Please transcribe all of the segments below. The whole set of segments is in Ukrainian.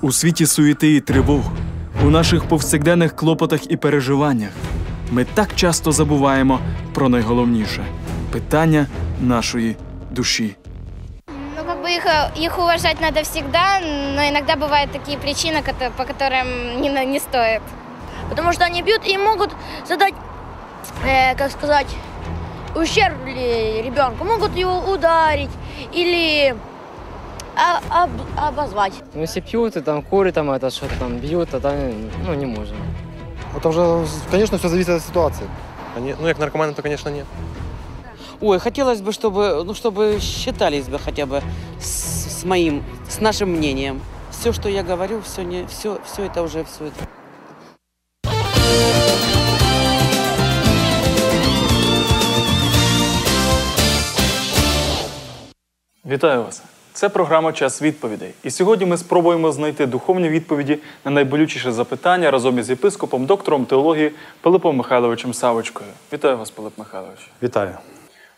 У світі суєти і тривог, у наших повсякденних клопотах і переживаннях ми так часто забуваємо про найголовніше питання нашої душі. Ну, как бы их, э, их уважать надо всегда, но иногда бывают такие причины, кото- по которым не, на- не стоит. Потому что они бьют и могут задать, э, как сказать, ущерб ли ребенку. Могут его ударить или а- об- обозвать. Ну, если пьют и там курят, там это что-то там бьют, тогда ну, не можем. Это уже, конечно, все зависит от ситуации. Они- Ну, як наркомани, то, конечно, нет. Ой, хотелось бы, чтобы, ну, чтобы считались бы хотя бы с, с моим, с нашим мнением. Все, что я говорю, все, не, все, все это уже все это. Вітаю вас! Це програма Час відповідей. І сьогодні ми спробуємо знайти духовні відповіді на найболючіше запитання разом із єпископом, доктором теології Пилипом Михайловичем Савочкою. Вітаю вас, Пилип Михайлович. Вітаю.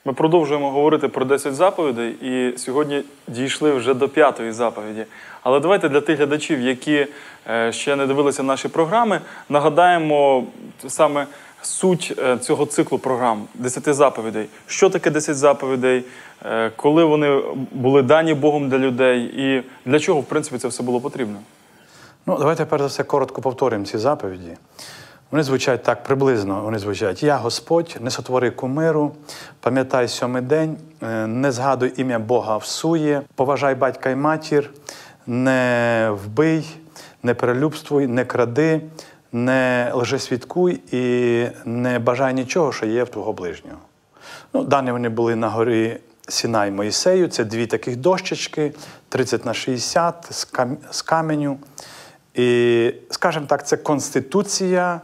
Ми продовжуємо говорити про 10 заповідей, і сьогодні дійшли вже до п'ятої заповіді. Але давайте для тих глядачів, які е, ще не дивилися наші програми, нагадаємо саме суть е, цього циклу програм 10 заповідей. Що таке 10 заповідей, е, коли вони були дані Богом для людей, і для чого, в принципі, це все було потрібно? Ну, давайте перш за все коротко повторимо ці заповіді. Вони звучать так приблизно. Вони звучать: Я Господь, не сотвори кумиру, пам'ятай сьомий день, е, не згадуй ім'я Бога всує, поважай батька й матір, не вбий, не перелюбствуй, не кради, не лжесвідкуй і не бажай нічого, що є в твого ближнього. Ну, дані вони були на горі Сінай Моїсею. Це дві таких дощечки, 30 на 60 з кам- з каменю. І, скажімо так, це конституція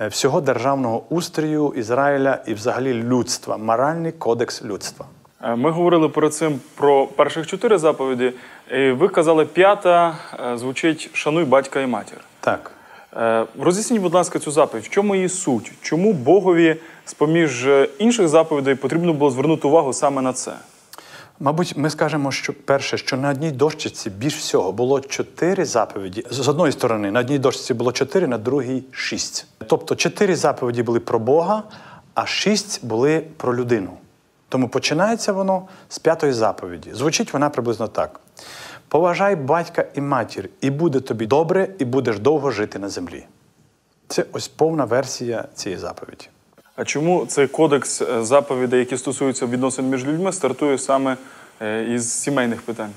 е, всього державного устрою Ізраїля і взагалі людства, моральний кодекс людства. Е, Ми говорили перед цим про перших чотири заповіді. І ви казали, п'ята е, звучить Шануй батька і матір. Так. Е, Роз'ясніть, будь ласка, цю заповідь. В чому її суть? Чому Богові з-поміж е, інших заповідей потрібно було звернути увагу саме на це? Мабуть, ми скажемо, що перше, що на одній дощиці більш всього було чотири заповіді. З одної сторони, на одній дощиці було чотири, на другій шість. Тобто чотири заповіді були про Бога, а шість були про людину. Тому починається воно з п'ятої заповіді. Звучить вона приблизно так: поважай батька і матір, і буде тобі добре, і будеш довго жити на землі. Це ось повна версія цієї заповіді. А чому цей кодекс е, заповідей, які стосуються відносин між людьми, стартує саме е, із сімейних питань?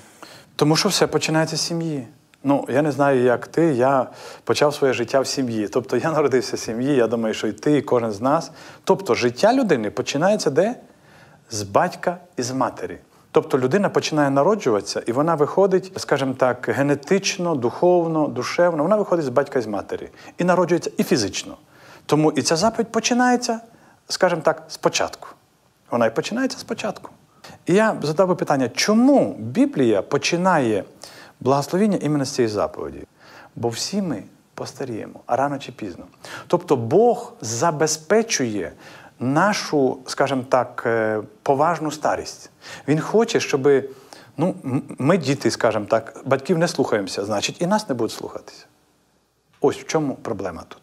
Тому що все починається з сім'ї. Ну, я не знаю, як ти. Я почав своє життя в сім'ї. Тобто я народився в сім'ї, я думаю, що і ти, і кожен з нас. Тобто життя людини починається де? З батька і з матері. Тобто людина починає народжуватися, і вона виходить, скажімо так, генетично, духовно, душевно. Вона виходить з батька і з матері. І народжується і фізично. Тому і ця заповідь починається, скажімо так, спочатку. Вона і починається спочатку. І я задав би питання, чому Біблія починає благословіння іменно з цієї заповіді? Бо всі ми постаріємо, а рано чи пізно. Тобто Бог забезпечує нашу, скажімо так, е, поважну старість. Він хоче, щоб ну, ми, діти, скажімо так, батьків не слухаємося, значить, і нас не будуть слухатися. Ось в чому проблема тут.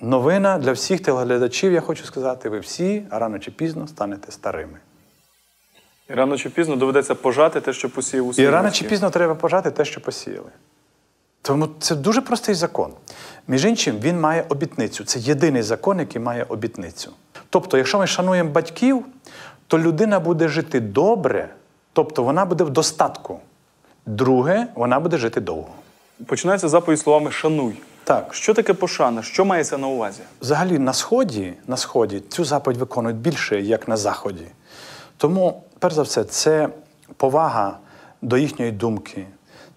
Новина для всіх телеглядачів, я хочу сказати, ви всі рано чи пізно станете старими. І рано чи пізно доведеться пожати те, що посіяв у І рано чи пізно треба пожати те, що посіяли. Тому це дуже простий закон. Між іншим, він має обітницю. Це єдиний закон, який має обітницю. Тобто, якщо ми шануємо батьків, то людина буде жити добре, тобто вона буде в достатку. Друге, вона буде жити довго. Починається заповідь словами шануй. Так. Що таке пошана? Що мається на увазі? Взагалі на сході, на сході цю заповідь виконують більше, як на заході. Тому, перш за все, це повага до їхньої думки,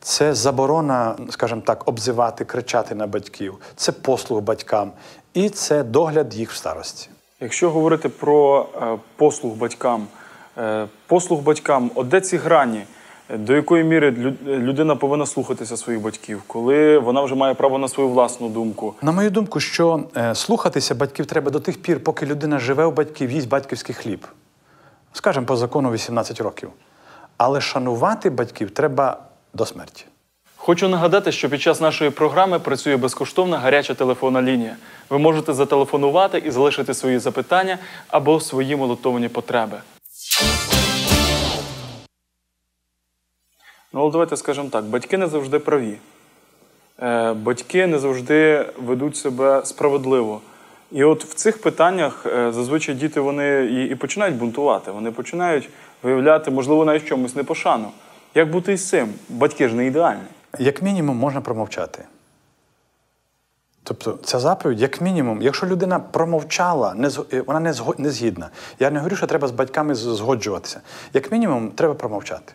це заборона, скажімо так, обзивати, кричати на батьків, це послуг батькам і це догляд їх в старості. Якщо говорити про е, послуг батькам, е, послуг батькам, от де ці грані, до якої міри людина повинна слухатися своїх батьків, коли вона вже має право на свою власну думку? На мою думку, що е, слухатися батьків треба до тих пір, поки людина живе у батьків, їсть батьківський хліб. Скажемо, по закону 18 років. Але шанувати батьків треба до смерті. Хочу нагадати, що під час нашої програми працює безкоштовна гаряча телефонна лінія. Ви можете зателефонувати і залишити свої запитання або свої молотовані потреби. Ну, але давайте скажемо так: батьки не завжди праві. Е, Батьки не завжди ведуть себе справедливо. І от в цих питаннях е, зазвичай діти вони і, починають бунтувати. Вони починають виявляти, можливо, навіть чомусь непошану. Як бути із цим? Батьки ж не ідеальні. Як мінімум, можна промовчати. Тобто, ця заповідь, як мінімум, якщо людина промовчала, не, е, вона не, не згідна. Я не говорю, що треба з батьками згоджуватися. Як мінімум, треба промовчати.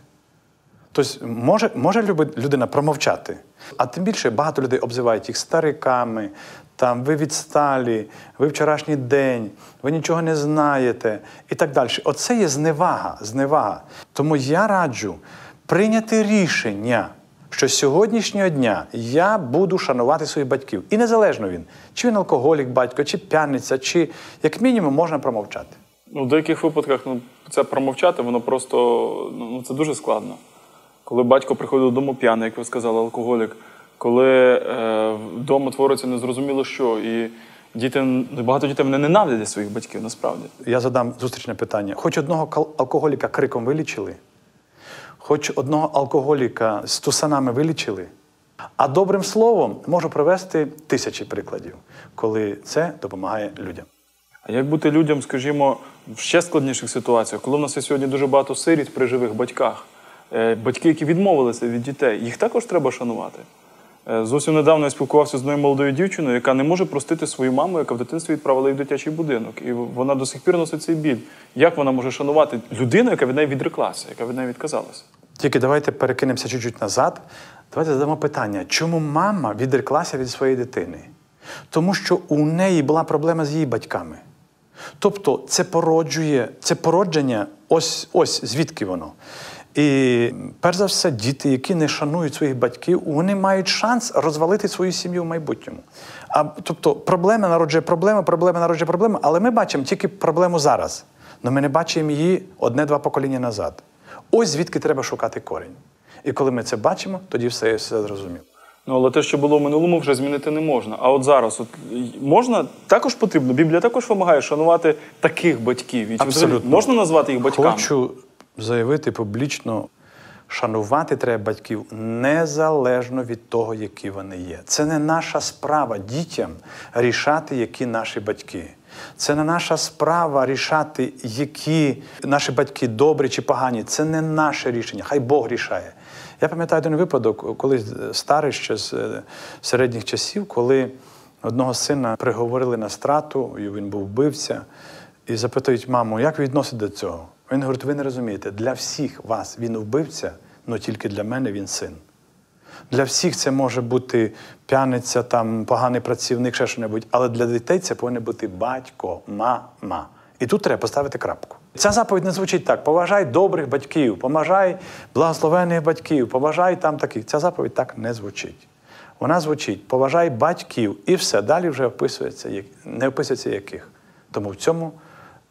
Тобто, може, може людина промовчати, а тим більше багато людей обзивають їх стариками, там, ви відсталі, ви вчорашній день, ви нічого не знаєте і так далі. Оце є зневага, зневага. Тому я раджу прийняти рішення, що з сьогоднішнього дня я буду шанувати своїх батьків. І незалежно він, чи він алкоголік, батько, чи п'яниця, чи як мінімум можна промовчати. Ну, в деяких випадках ну, це промовчати, воно просто ну, це дуже складно. Коли батько приходить додому п'яний, як ви сказали, алкоголік, коли е, вдома твориться незрозуміло що, і діти, багато дітей вони ненавидять своїх батьків, насправді. Я задам зустрічне питання. Хоч одного алкоголіка криком вилічили, хоч одного алкоголіка з тусанами вилічили. А добрим словом можу привести тисячі прикладів, коли це допомагає людям. А як бути людям, скажімо, в ще складніших ситуаціях, коли в нас є сьогодні дуже багато сиріт при живих батьках, е, батьки, які відмовилися від дітей, їх також треба шанувати. Е, Зовсім недавно я спілкувався з одною молодою дівчиною, яка не може простити свою маму, яка в дитинстві відправила її в дитячий будинок. І вона до сих пір носить цей біль. Як вона може шанувати людину, яка від неї відреклася, яка від неї відказалася? Тільки давайте перекинемося чуть-чуть назад. Давайте задамо питання, чому мама відреклася від своєї дитини? Тому що у неї була проблема з її батьками. Тобто це породжує, це породження, ось, ось звідки воно. І перш за все, діти, які не шанують своїх батьків, вони мають шанс розвалити свою сім'ю в майбутньому. А, тобто проблема народжує проблему, проблема народжує проблему, але ми бачимо тільки проблему зараз. Але ми не бачимо її одне-два покоління назад. Ось звідки треба шукати корінь. І коли ми це бачимо, тоді все, все зрозуміло. Ну, але те, що було в минулому, вже змінити не можна. А от зараз, от можна також потрібно. Біблія також вимагає шанувати таких батьків. І Абсолютно. можна назвати їх батьками? Хочу заявити публічно, шанувати треба батьків незалежно від того, які вони є. Це не наша справа дітям рішати, які наші батьки. Це не наша справа рішати, які наші батьки добрі чи погані. Це не наше рішення. Хай Бог рішає. Я пам'ятаю один випадок, коли старий ще з е, середніх часів, коли одного сина приговорили на страту, і він був вбивця, і запитують маму, як ви до цього? Він говорить, ви не розумієте, для всіх вас він вбивця, але тільки для мене він син. Для всіх це може бути п'яниця, там, поганий працівник, ще що-небудь, але для дітей це повинен бути батько, мама. І тут треба поставити крапку. Ця заповідь не звучить так: поважай добрих батьків, поважай благословених батьків, поважай там таких. Ця заповідь так не звучить. Вона звучить: поважай батьків, і все. Далі вже описується, не описується яких. Тому в цьому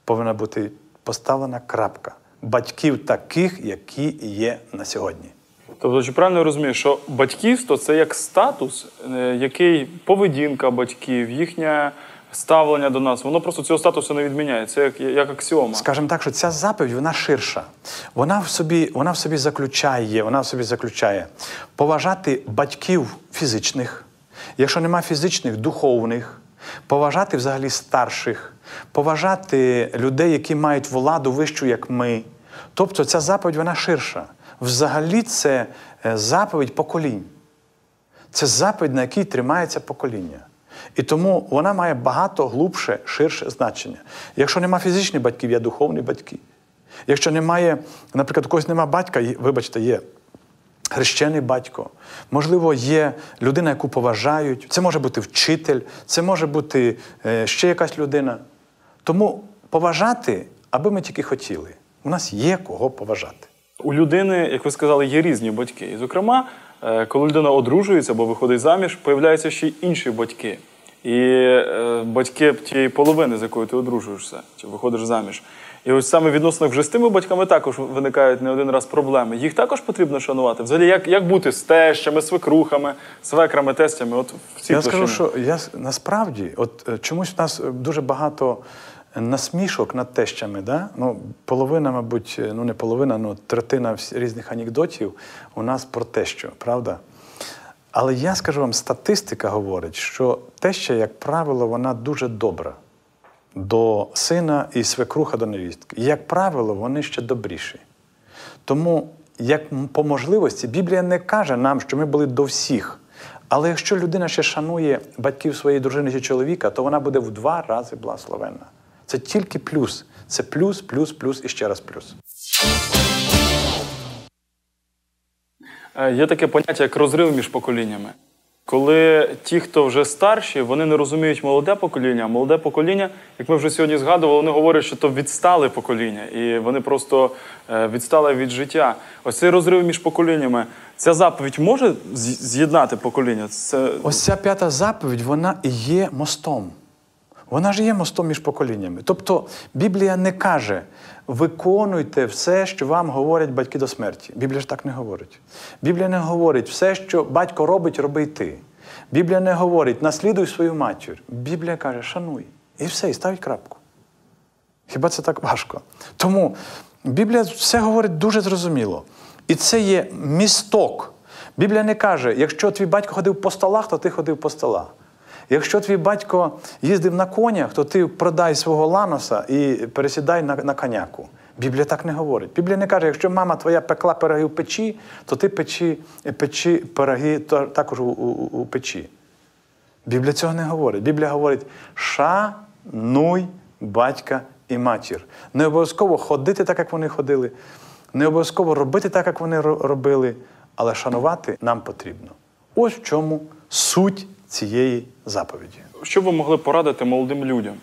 повинна бути поставлена крапка. Батьків таких, які є на сьогодні. Тобто, чи правильно я розумію, що батьківство це як статус, е, який поведінка батьків, їхнє ставлення до нас, воно просто цього статусу не відміняє. Це як, як аксіома. Скажемо так, що ця заповідь вона ширша. Вона в собі, вона в собі заключає, вона в собі заключає поважати батьків фізичних, якщо нема фізичних, духовних, поважати взагалі старших, поважати людей, які мають владу вищу, як ми. Тобто ця заповідь вона ширша. Взагалі, це е, заповідь поколінь. Це заповідь, на якій тримається покоління. І тому вона має багато глубше, ширше значення. Якщо нема фізичних батьків, є духовні батьки. Якщо немає, наприклад, у когось нема батька, вибачте, є хрещений батько. Можливо, є людина, яку поважають. Це може бути вчитель, це може бути е, ще якась людина. Тому поважати, аби ми тільки хотіли. У нас є кого поважати. У людини, як ви сказали, є різні батьки. І, зокрема, е, коли людина одружується або виходить заміж, появляються ще й інші батьки. І е, батьки тієї половини, з якою ти одружуєшся, чи виходиш заміж. І ось саме в відносинах вже з тими батьками також виникають не один раз проблеми. Їх також потрібно шанувати. Взагалі, як, як бути з тещами, свекрухами, свекрами, тестями? От в цій Я скажу, що я насправді, от е, чомусь у нас дуже багато насмішок над тещами. Да? Ну, половина, мабуть, ну не половина, ну третина різних анекдотів у нас про тещу, правда? Але я скажу вам, статистика говорить, що теща, як правило, вона дуже добра до сина і свекруха до невістки. І, як правило, вони ще добріші. Тому, як по можливості, Біблія не каже нам, що ми були до всіх. Але якщо людина ще шанує батьків своєї дружини чи чоловіка, то вона буде в два рази благословенна. Це тільки плюс. Це плюс, плюс, плюс і ще раз плюс. Е, Є таке поняття, як розрив між поколіннями. Коли ті, хто вже старші, вони не розуміють молоде покоління, а молоде покоління, як ми вже сьогодні згадували, вони говорять, що то відстале покоління, і вони просто е, відстали від життя. Ось цей розрив між поколіннями. Ця заповідь може з'єднати покоління? Це Ось ця п'ята заповідь, вона і є мостом. Вона ж є мостом між поколіннями. Тобто Біблія не каже, виконуйте все, що вам говорять батьки до смерті. Біблія ж так не говорить. Біблія не говорить, все, що батько робить, роби й ти. Біблія не говорить, наслідуй свою матір. Біблія каже, шануй. І все, і ставить крапку. Хіба це так важко? Тому Біблія все говорить дуже зрозуміло. І це є місток. Біблія не каже, якщо твій батько ходив по столах, то ти ходив по столах. Якщо твій батько їздив на конях, то ти продай свого ланоса і пересідай на, на коняку. Біблія так не говорить. Біблія не каже, якщо мама твоя пекла пироги в печі, то ти печи, печи пироги також у, у, у печі. Біблія цього не говорить. Біблія говорить: шануй батька і матір. Не обов'язково ходити так, як вони ходили, не обов'язково робити так, як вони робили, але шанувати нам потрібно. Ось в чому суть цієї заповіді. що ви могли порадити молодим людям?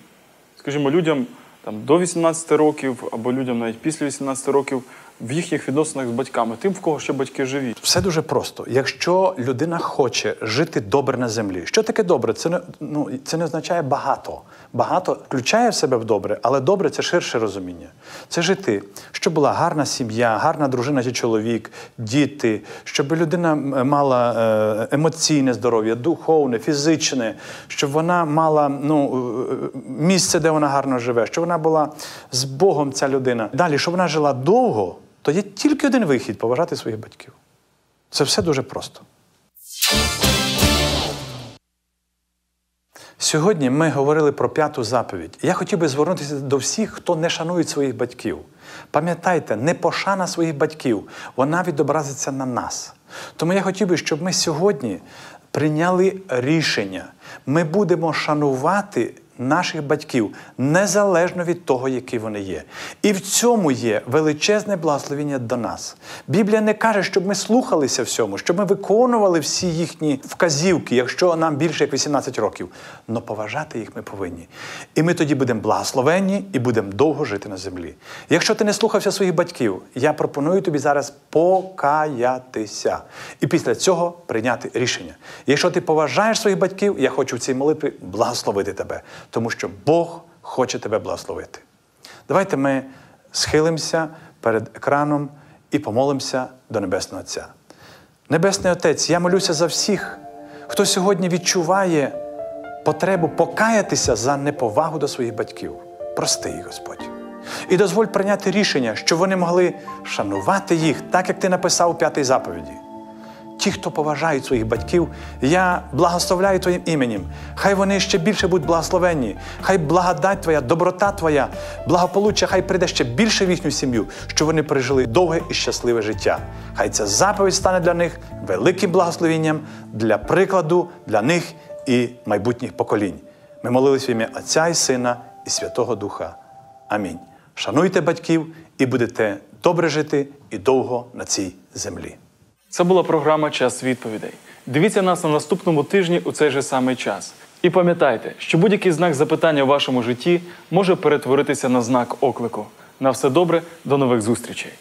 Скажімо, людям там, до 18 років або людям навіть після 18 років в їхніх відносинах з батьками, тим, в кого ще батьки живі. Все дуже просто. Якщо людина хоче жити добре на землі, що таке добре? Це не, ну, це не означає багато. Багато включає в себе в добре, але добре це ширше розуміння. Це жити, щоб була гарна сім'я, гарна дружина чи чоловік, діти, щоб людина мала е, емоційне здоров'я, духовне, фізичне, щоб вона мала ну, е, місце, де вона гарно живе, щоб вона була з Богом ця людина. Далі, щоб вона жила довго, то є тільки один вихід поважати своїх батьків. Це все дуже просто. Сьогодні ми говорили про п'яту заповідь. Я хотів би звернутися до всіх, хто не шанує своїх батьків. Пам'ятайте, непошана своїх батьків, вона відобразиться на нас. Тому я хотів би, щоб ми сьогодні прийняли рішення. Ми будемо шанувати наших батьків незалежно від того, які вони є. І в цьому є величезне благословення до нас. Біблія не каже, щоб ми слухалися всьому, щоб ми виконували всі їхні вказівки, якщо нам більше як 18 років. Но поважати їх ми повинні. І ми тоді будемо благословенні і будемо довго жити на землі. Якщо ти не слухався своїх батьків, я пропоную тобі зараз покаятися. І після цього прийняти рішення. Якщо ти поважаєш своїх батьків, я хочу в цій молитві благословити тебе, тому що Бог хоче тебе благословити. Давайте ми схилимося перед екраном і помолимося до Небесного Отця. Небесний Отець, я молюся за всіх, хто сьогодні відчуває потребу покаятися за неповагу до своїх батьків. Прости їх, Господь. І дозволь прийняти рішення, щоб вони могли шанувати їх, так як ти написав у п'ятій заповіді. Ті, хто поважають своїх батьків, я благословляю Твоїм іменем. Хай вони ще більше будуть благословенні. Хай благодать Твоя, доброта Твоя, благополуччя, хай прийде ще більше в їхню сім'ю, щоб вони пережили довге і щасливе життя. Хай ця заповідь стане для них великим благословенням для прикладу для них і майбутніх поколінь. Ми молились в ім'я Отця і Сина і Святого Духа. Амінь. Шануйте батьків і будете добре жити і довго на цій землі. Це була програма Час відповідей. Дивіться нас на наступному тижні у цей же самий час. І пам'ятайте, що будь-який знак запитання в вашому житті може перетворитися на знак оклику. На все добре, до нових зустрічей!